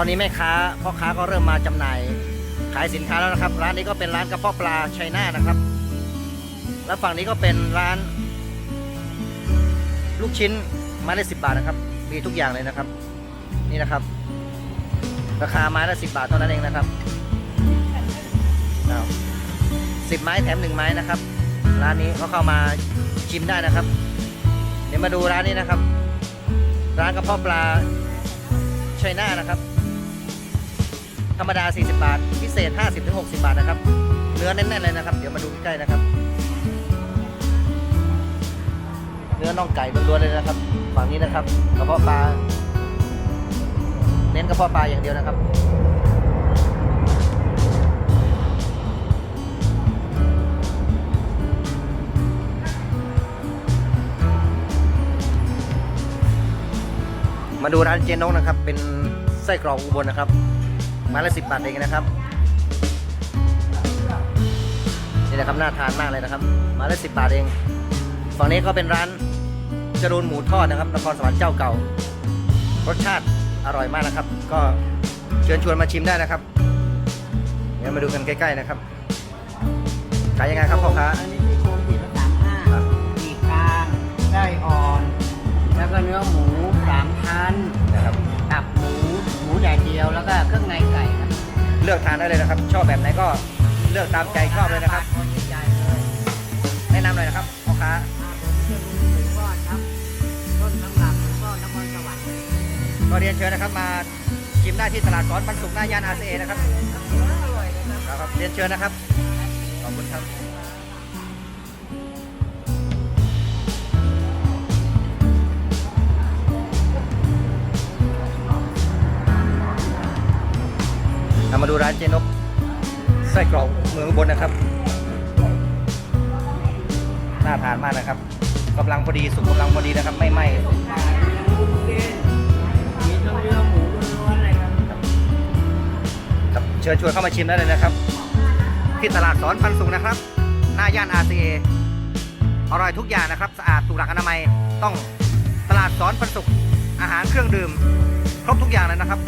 ตอนนี้แม่ค้าพ่อค้าก็เริ่มมาจำหน่ายขายสินค้าแล้วนะครับ ร้านนี้ก็เป็นร้านกระเพาะปลาชัยนานะครับ แล้วฝั่งนี้ก็เป็นร้าน ลูกชิ้นไม้ละสิบบาทนะครับ มีทุกอย่างเลยนะครับ นี่นะครับ ราคาไม้ละสิบบาทเท่านั้นเองนะครับสิบไม้แถมหนึ่งไม้นะครับ ร้านนี้ก็เข้ามาชิมได้นะครับ เดี๋ยวมาดูร้านนี้นะครับ ร้านกระเพาะปลาชัยนานะครับ ธรรมดา 40 บาท พิเศษ 50-60 บาทนะครับ เนื้อแน่นๆเลยนะครับ เดี๋ยวมาดูใกล้ๆนะครับ เนื้อน่องไก่ล้วนๆเลยนะครับ ฝั่งนี้นะครับกระเพาะปลา เน้นกระเพาะปลาอย่างเดียวนะครับมาดูร้านเจนนกนะครับ เป็นไส้กรอกอุบลนะครับ ไมาละสิบบาทเองนะครับ นี่นะครับน่าทานมากเลยนะครับไมาละสิบบาทเองฝั่งนี้ก็เป็นร้านจรูนหมูทอดนะครับนครสวรรค์เจ้าเก่า รสชาติอร่อยมากนะครับ ก็เชิญชวนมาชิมได้นะครับเดี๋ยวมาดูกันใกล้ๆนะครับขายยังไงครับพ่อค้า สามชั้นนะครับ ตับหมูหมูแดดเดียวแล้วก็เครื่องในไก่ครับเลือกทานได้เลยนะครับ ชอบแบบไหนก็เลือกตามใจชอบเลยนะครับคนใหญ่ๆเลยแนะนำหน่อยนะครับพ่อค้าอ่าผมจะรู้หมูก้อนครับต้นตำรับหมูก้อนนครสวรรค์ก็เรียนเชิญนะครับมาชิมได้ที่ตลาดสอนบรรสุกหน้าย่านอาเซนะครับอร่อยเลยครับ ครับเรียนเชิญนะครับขอบคุณครับ เรามาดูร้านเจนกไส้กรอกเมืองอุบนนะครับ น่าทานมากนะครับกำลังพอดีสุกกำลังพอดีนะครับ ไม่ไหม้มีทั้งเนื้อหมูล้วนๆเลยครับครับเชิญชวนเข้ามาชิมได้เลยนะครับ ที่ตลาดสอนพันสุขนะครับ หน้าย่าน RCA อร่อยทุกอย่างนะครับ สะอาดถูกหลักอนามัยต้องตลาดสอนพันสุขอาหารเครื่องดื่ม ครบทุกอย่างเลยนะครับ